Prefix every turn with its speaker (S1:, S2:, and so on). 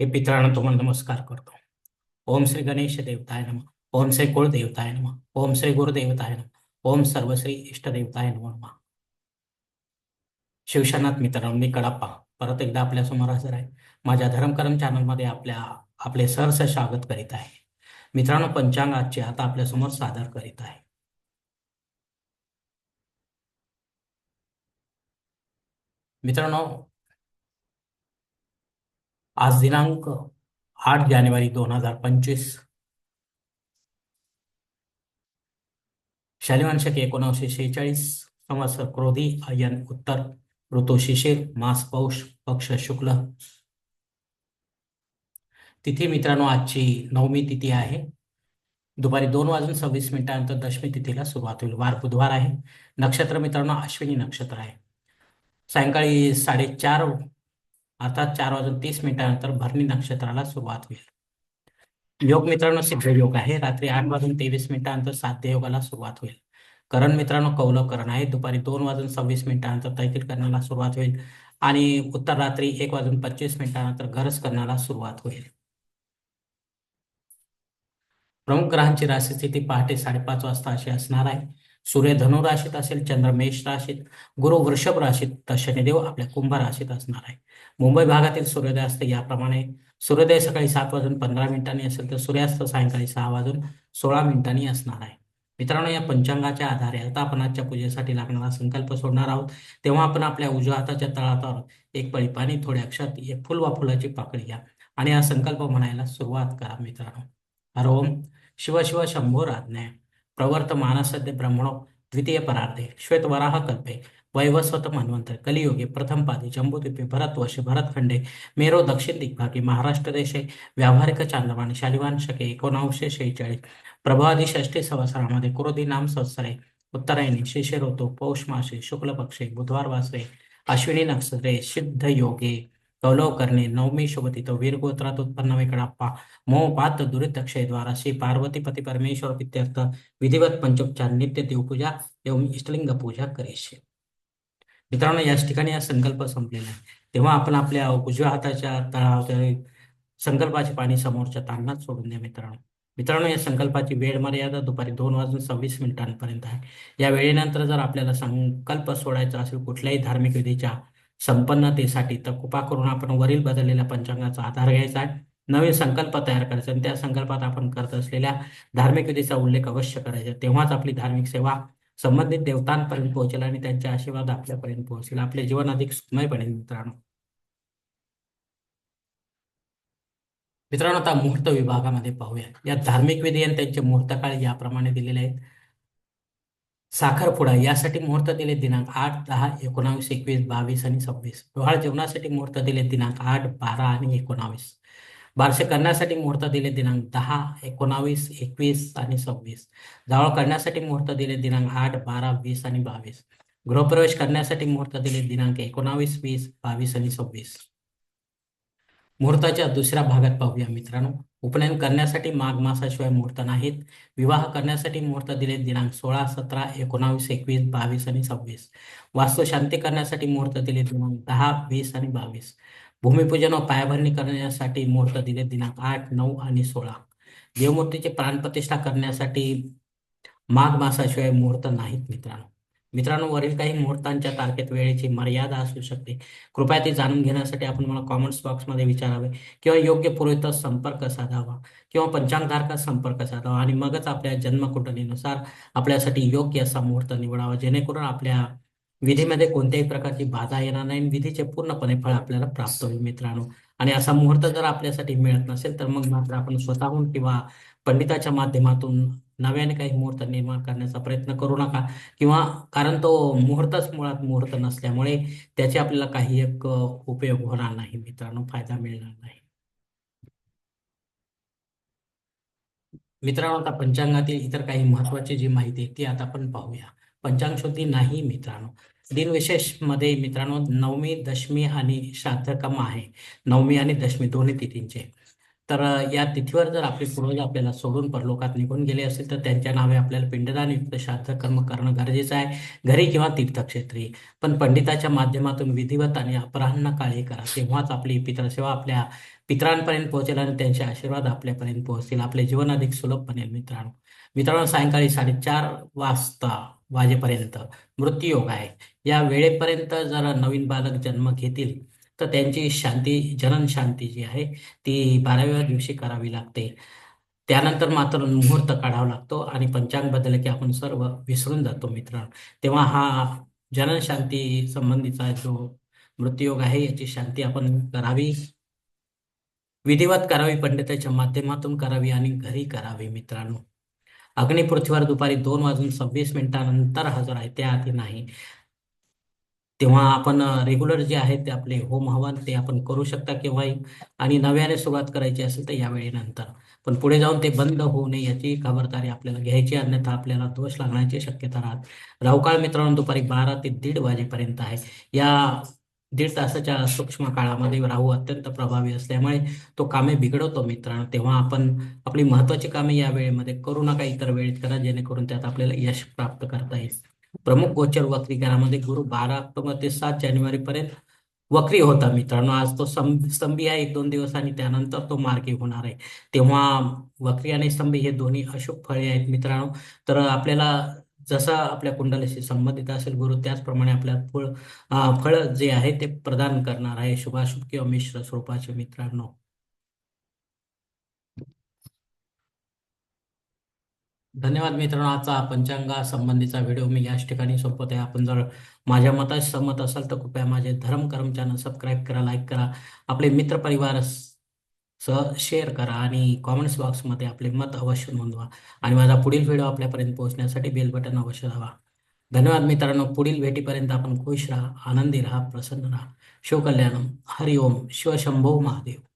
S1: हे पितळानं तुम्हाला नमस्कार करतो. ओम श्री गणेश देवताय नम. ओम श्री कुळ देवताय नम. ओम श्री गुरुदेवताय नम. ओम सर्वश्री इष्टदेवताय नम नमः. शिवशनाथ मित्रांनो मी कडाप्पा. परत एकदा आपल्यासमोर हजर आहे. माझ्या धर्मकरम चॅनलमध्ये आपल्या आपले सहर्ष स्वागत करीत आहे. मित्रांनो पंचांग आजचे आता आपल्यासमोर सादर करीत आहे. मित्रांनो आज दिनांक आठ जानेवारी दोन हजार पंचवीस. शालिवांशक शके शेहेचाळीस संवत्सर क्रोधी अयन उत्तर ऋतू शिशिर मास पौष पक्ष शुक्ल. तिथी मित्रांनो आजची नवमी तिथी आहे. दुपारी दोन वाजून सव्वीस मिनिटानंतर दशमी तिथीला सुरुवात होईल. वार बुधवार आहे. नक्षत्र मित्रांनो अश्विनी नक्षत्र आहे. सायंकाळी साडेचार अर्थात चार वाजून तीस मिनिटानंतर भरणी नक्षत्राला सुरुवात होईल. योग मित्रांनो सिद्ध योग आहे. रात्री आठ वाजून तेवीस मिनिटानंतर साध्य योगाला सुरुवात होईल. करण मित्रांनो कौलव करण आहे. दुपारी दोन वाजून सव्वीस मिनिटानंतर तैतिल करण्याला सुरुवात होईल आणि उत्तर रात्री एक वाजून पंचवीस मिनिटानंतर गरज करण्याला सुरुवात होईल. प्रमुख ग्रहांची राशी स्थिती पहाटे साडेपाच वाजता अशी असणार आहे. सूर्य धनु राशीत असेल चंद्र मेष राशीत गुरु वृषभ राशीत तर शनिदेव आपल्या कुंभ राशीत असणार आहे. मुंबई भागातील सूर्योदय असते याप्रमाणे सूर्योदय सकाळी सात वाजून पंधरा मिनिटांनी असेल तर सूर्यास्त सायंकाळी सहा वाजून सोळा मिनिटांनी असणार आहे. मित्रांनो या पंचांगाच्या आधारे आता आपण आजच्या पूजेसाठी लागणारा संकल्प सोडणार आहोत. तेव्हा आपण आपल्या उजव्या हाताच्या तळातावर एक पळी पाणी थोड्या अक्षात एक फुल वा फुलाची पाकळी घ्या आणि हा संकल्प म्हणायला सुरुवात करा मित्रांनो. हर ओम शिव शिव शंभो राज्ञाय. प्रवर्तमानसद्य ब्रह्मणो द्वितीय परार्धे श्वेतवराह कल्पे वैवस्वत मन्वंतर कलियुगे प्रथम पादी जम्बूद्वीपे भरतवर्ष भरतखंडे मेरो दक्षिण दिग्भागे महाराष्ट्र देशे व्यावहारिक चांदवाणी शालिवान शके एकोणावशे शेहेचाळीस प्रभादी षष्टी संवत्सरामध्ये कुरोदी नाम संवत्सरे उत्तरायणी शिशिर ऋतू पौष मासे शुक्ल पक्षे बुधवार वासरे अश्विनी नक्षत्रे सिद्ध योगे कौलव करणे नवमी शुभतिथ वीर गोत्रात उत्पन्न वेकडाप्पा मोपात दुरित द्वारा श्री पार्वतीपती परमेश्वर विधिवत पंचोपचार नित्य देवपूजा एवं इष्टलिंग पूजा करेशे मित्रांनो याच ठिकाणी हा संकल्प संपलेला आहे तेव्हा आपण आपल्या उजव्या हाताच्या तळावर संकल्पाचे पाणी समोरच्या तांगणात सोडून द्या मित्रांनो मित्रांनो या संकल्पाची वेळ मर्यादा दुपारी दोन वाजून सव्वीस मिनिटांपर्यंत आहे या वेळेनंतर जर आपल्याला संकल्प सोडायचा असेल कुठल्याही धार्मिक विधीच्या संपन्नतेसाठी तर कृपा करून आपण वरील बदललेल्या पंचांगाचा आधार घ्यायचा आहे. नवीन संकल्प तयार करायचा आणि त्या संकल्पात आपण करत असलेल्या धार्मिक विधीचा उल्लेख अवश्य करायचा. तेव्हाच आपली धार्मिक सेवा संबंधित देवतांपर्यंत पोहोचेल आणि त्यांचे आशीर्वाद आपल्यापर्यंत पोहोचेल आपले जीवन अधिक सुखमय बनेल मित्रांनो. मित्रांनो आता मुहूर्त विभागामध्ये पाहूया. या धार्मिक विधी आणि त्यांचे मुहूर्त काळ याप्रमाणे दिलेले आहेत. साखरपुडा यासाठी मुहूर्त दिले दिनांक आठ दहा एकोणावीस एकवीस बावीस आणि सव्वीस. डोहाळ जेवणासाठी मुहूर्त दिले दिनांक आठ बारा आणि एकोणावीस. बारसे करण्यासाठी मुहूर्त दिले दिनांक दहा एकोणावीस एकवीस आणि सव्वीस. जावळ करण्यासाठी मुहूर्त दिले दिनांक आठ बारा वीस आणि बावीस. गृहप्रवेश करण्यासाठी मुहूर्त दिले दिनांक एकोणावीस वीस बावीस आणि सव्वीस. मुहूर्ताच्या दुसऱ्या भागात पाहूया मित्रांनो. उपनयन करण्यासाठी माघ मासाशिवाय मुहूर्त नाहीत. विवाह करण्यासाठी मुहूर्त दिले दिनांक सोळा सतरा एकोणावीस एकवीस बावीस आणि सव्वीस. वास्तू शांती करण्यासाठी मुहूर्त दिले दिनांक दहा वीस आणि बावीस. भूमिपूजन व पायाभरणी करण्यासाठी मुहूर्त दिले दिनांक आठ नऊ आणि सोळा. देवमूर्तीची प्राणप्रतिष्ठा करण्यासाठी माघ मासाशिवाय मुहूर्त नाहीत मित्रांनो. मित्रांनो वरील काही मुहूर्तांच्या तारखेत वेळेची मर्यादा असू शकते. कृपया ते जाणून घेण्यासाठी आपण मला कॉमेंट्स बॉक्समध्ये विचारावे. किंवा योग्य पुरोहित संपर्क साधावा. किंवा पंचांगधारकात संपर्क साधावा. आणि मगच आपल्या जन्मकुंडलीनुसार आपल्यासाठी योग्य असा मुहूर्त निवडावा. जेणेकरून आपल्या विधीमध्ये कोणत्याही प्रकारची बाधा येणार नाही. विधीचे पूर्णपणे फळ आपल्याला प्राप्त होईल मित्रांनो. आणि असा मुहूर्त जर आपल्यासाठी मिळत नसेल तर मग मात्र आपण स्वतःहून किंवा पंडिताच्या माध्यमातून नव्याने काही मुहूर्त निर्माण करण्याचा प्रयत्न करू नका. किंवा कारण तो मुहूर्तच मुळात मुहूर्त नसल्यामुळे त्याचे आपल्याला काही एक उपयोग होणार नाही मित्रांनो फायदा मिळणार नाही. मित्रांनो आता पंचांगातील इतर काही महत्वाची जी माहिती आहे ती आता आपण पाहूया. पंचांग शुद्धी नाही मित्रांनो. दिनविशेषमध्ये मित्रांनो नवमी दशमी आणि श्राद्धकम आहे. नवमी आणि दशमी दोन्ही तिथींचे. तर या तिथीवर जर आपले पूर्वज आपल्याला सोडून परलोकात निघून गेले असेल तर त्यांच्या नावे आपल्याला पिंडदान युक्त श्राद्ध कर्म करणं गरजेचं आहे. घरी किंवा तीर्थक्षेत्री. पण पंडिताच्या माध्यमातून विधिवत आणि अपराह्न काळी करा. तेव्हाच आपली पितरसेवा आपल्या पितरांपर्यंत पोहोचेल आणि त्यांचे आशीर्वाद आपल्यापर्यंत पोहोचतील. आपले जीवन अधिक सुलभ बनेल मित्रांनो. मित्रांनो सायंकाळी साडेचार वाजता वाजेपर्यंत मृत्यूयोग आहे. या वेळेपर्यंत जर नवीन बालक जन्म घेतील तर त्यांची शांती जनन शांती जी आहे ती बाराव्या दिवशी करावी लागते. त्यानंतर मात्र मुहूर्त काढावा लागतो आणि पंचांग बदल की आपण सर्व विसरून जातो मित्रांनो. तेव्हा हा जनन शांती संबंधीचा जो मृत्यूयोग आहे याची शांती आपण करावी. विधिवत करावी पंडिताच्या माध्यमातून करावी आणि घरी करावी मित्रांनो. अग्नी पृथ्वीवर दुपारी दोन वाजून सव्वीस मिनिटानंतर हजर आहे त्याआधी नाही. तेव्हा आपण रेग्युलर जे आहे ते आपले होम हवन ते आपण करू शकता केव्हाही. आणि नव्याने सुरुवात करायची असेल तर यावेळी नंतर. पण पुढे जाऊन ते बंद होऊ नये याची खबरदारी आपल्याला घ्यायची अन्यथा आपल्याला दोष लागण्याची शक्यता राहत. राहुकाळ मित्रांनो दुपारी बारा ते दीड वाजेपर्यंत आहे. या दीड तासाच्या सूक्ष्म काळामध्ये राहू अत्यंत प्रभावी असल्यामुळे तो कामे बिघडवतो मित्रांनो. तेव्हा आपण आपली महत्वाची कामे या वेळेमध्ये करू नका इतर वेळेत करा जेणेकरून त्यात आपल्याला यश प्राप्त करता येईल. प्रमुख गोचर वक्रीकरणामध्ये गुरु बारा ऑक्टोबर ते सात जानेवारी पर्यंत वक्री होता मित्रांनो. आज तो स्तंभी आहे. एक दोन दिवस आणि त्यानंतर तो मार्गी होणार आहे. तेव्हा वक्री आणि स्तंभी हे दोन्ही अशुभ फळे आहेत मित्रांनो. तर आपल्याला जसा आपल्या कुंडलीशी संबंधित असेल गुरु त्याचप्रमाणे आपल्या फळ फळ जे आहे ते प्रदान करणार आहे. शुभाशुभ किंवा मिश्र स्वरूपाचे मित्रांनो. धन्यवाद मित्रांनो. आजचा पंचांगा संबंधीचा व्हिडिओ मी याच ठिकाणी सोपवत आहे आपण जर माझ्या मताशी सहमत असाल तर कृपया माझे धर्म कर्म चॅनल सबस्क्राईब करा लाईक करा. आपले मित्रपरिवार सह शेअर करा आणि कॉमेंट्स बॉक्समध्ये आपले मत अवश्य नोंदवा. आणि माझा पुढील व्हिडिओ आपल्यापर्यंत पोहोचण्यासाठी बेल बटन अवश्य दाबा. धन्यवाद मित्रांनो. पुढील भेटीपर्यंत आपण खुश राहा आनंदी राहा प्रसन्न राहा. शिवकल्याणम. हरिओम. शिवशंभो महादेव.